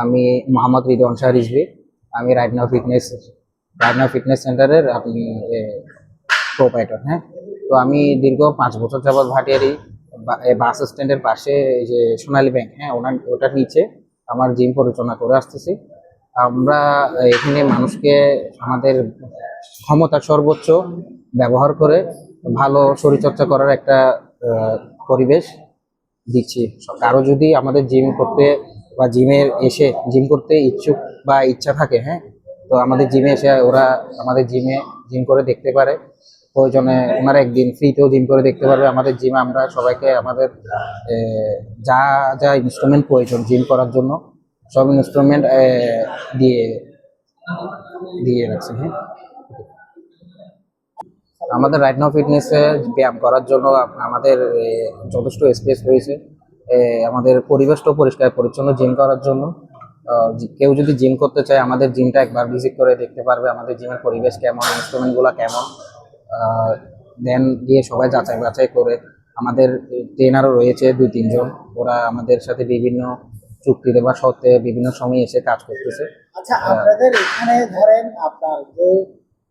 আমি মোহাম্মদ রিদওয়ান শাহ রিজভি আমি right now fitness right now fitness সেন্টারের আপনি প্রোপাইটার হ্যাঁ? তো আমি দীর্ঘ পাঁচ বছর যাবৎ ভাটিয়ারি বাস স্ট্যান্ডের পাশে যে সোনালী ব্যাংক হ্যাঁ ওনার, ওটার নিচে আমার জিম পরিচালনা করে আসতেছি। আমরা এখানে মানুষকে আমাদের ক্ষমতা সর্বোচ্চ ব্যবহার করে ভালো শরীরচর্চা করার একটা পরিবেশ দিচ্ছি। কারও যদি আমাদের জিম করতে বা জিমে এসে জিম করতে ইচ্ছুক বা ইচ্ছা থাকে হ্যাঁ? তো আমাদের জিমে এসে ওরা আমাদের জিমে জিম করে দেখতে পারে। প্রয়োজনে ওনারা একদিন ফ্রিতেও জিম করে দেখতে পারবে। আমাদের জিমে আমরা সবাইকে আমাদের যা যা ইনস্ট্রুমেন্ট প্রয়োজন জিম করার জন্য, সব ইনস্ট্রুমেন্ট দিয়ে দিয়ে রাখছি হ্যাঁ? আমাদের রাইট নাও ফিটনেসে ব্যায়াম করার জন্য আমাদের যথেষ্ট স্পেস রয়েছে। আমাদের পরিবেশটাও পরিষ্কার পরিচ্ছন্ন জিম করার জন্য। কেউ যদি জিম করতে চায় আমাদের জিমটা একবার ভিজিট করে দেখতে পারবে আমাদের জিমের পরিবেশ কেমন ইনস্ট্রুমেন্টগুলো কেমন। দেন গিয়ে সবাই যাচাই বাছাই করে। আমাদের ট্রেনারও রয়েছে দুই তিনজন। ওরা আমাদের সাথে বিভিন্ন চুক্তিতে বা সত্ত্বে বিভিন্ন সময় এসে কাজ করতেছে। আচ্ছা আপনাদের এখানে ধরেন আপনার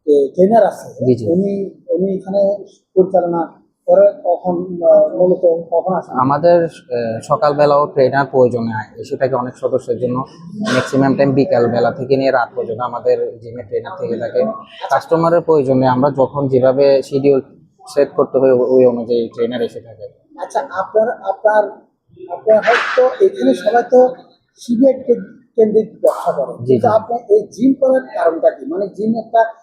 যে ট্রেনার আছে জি, জি। উনি উনি এখানে পরিচালনা আমাদের সকালবেলাও ট্রেনার প্রয়োজনে হয় এসে থাকে অনেক সদস্যের জন্য। ম্যাক্সিমাম টাইম বিকালবেলা থেকে নিয়ে রাত পর্যন্ত আমাদের জিমে ট্রেনার থেকে থাকে। কাস্টমারের প্রয়োজনে আমরা যখন যেভাবে শিডিউল সেট করতে হয় ওই- অনুযায়ী ট্রেনার এসে থাকে। আচ্ছা আপনার আপনার আপনার হয়তো এখানে সবাই তো সিবিআই কেন্দ্রিক ব্যবসা করে। কিন্তু। আপনার এই জিম করার কারণটা কি? মানে জিম একটা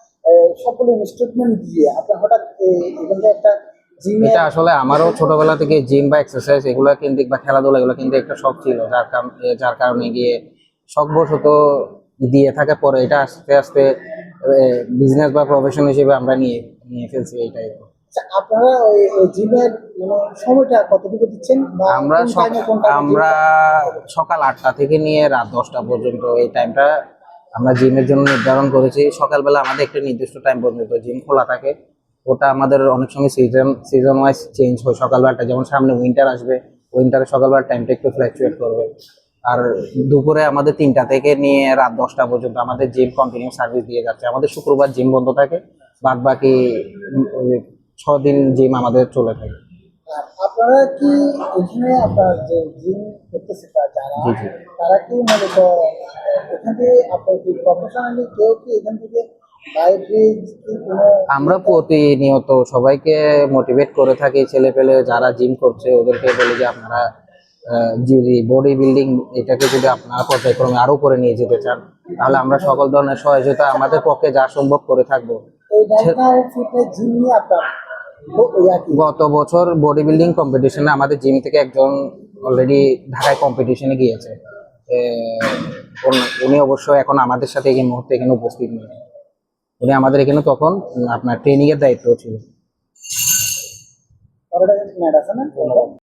সকল ইনস্ট্রুমেন্ট দিয়ে আপনার হঠাৎ এখানটা একটা এটা আসলে আমারও ছোটবেলা থেকে জিম বা এক্সারসাইজ এগুলো কিন্তু বা খেলাধুলা এগুলো কিন্তু একটা শখ ছিল যার কারণ যার কারণে গিয়ে শখবশত দিয়ে থাকে পরে এটা আস্তে আস্তে বিজনেস বা প্রফেশন হিসেবে আমরা নিয়ে নিয়ে ফেলছি এইটাই। আচ্ছা, আপনারা জিমের মানে সময়টা কতটুকু দিচ্ছেন আমরা সকাল আটটা থেকে নিয়ে রাত দশটা পর্যন্ত এই টাইমটা আমরা জিমের জন্য নির্ধারণ করেছি। সকালবেলা আমাদের একটা নির্দিষ্ট টাইম পর্যন্ত জিম খোলা থাকে। ওটা আমাদের অনেক সময় সিজন সিজন ওয়াইজ চেঞ্জ হয় সকালবেলাটা যেমন সামনে উইন্টার আসবে উইন্টারে সকালবেলা টাইমটা একটু ফ্ল্যাকচুয়েট করবে। আর দুপুরে আমাদের তিনটা থেকে নিয়ে রাত দশটা পর্যন্ত আমাদের জিম কন্টিনিউ সার্ভিস দিয়ে যাচ্ছে। আমাদের শুক্রবার জিম বন্ধ থাকে বাদ বাকি ছ দিন জিম আমাদের চলে থাকে। আপনারা কি এখানে আপনার যে জিম করতেছে যারা। তারা কি মূলত এখান থেকে আপনার কি প্রফেশনালি কেউ কি এখান থেকে আমরা প্রতিনিয়ত সবাইকে মোটিভেট করে থাকি ছেলে পেলে যারা জিম করছে ওদেরকে বলি যে আপনারা যদি বডি বিল্ডিং এটাকে যদি আপনারা পর্যায়ক্রমে আরও করে নিয়ে যেতে চান তাহলে আমরা সকল ধরনের সহযোগিতা আমাদের পক্ষে যা সম্ভব করে থাকব। গত বছর বডি বিল্ডিং কম্পিটিশনে আমাদের জিম থেকে একজন অলরেডি ঢাকায় কম্পিটিশনে গিয়েছে। উনি- উনি অবশ্য এখন আমাদের সাথে এই মুহূর্তে এখানে উপস্থিত নেই। উনি আমাদের এখানে তখন আপনার ট্রেনিং এর দায়িত্ব ছিল।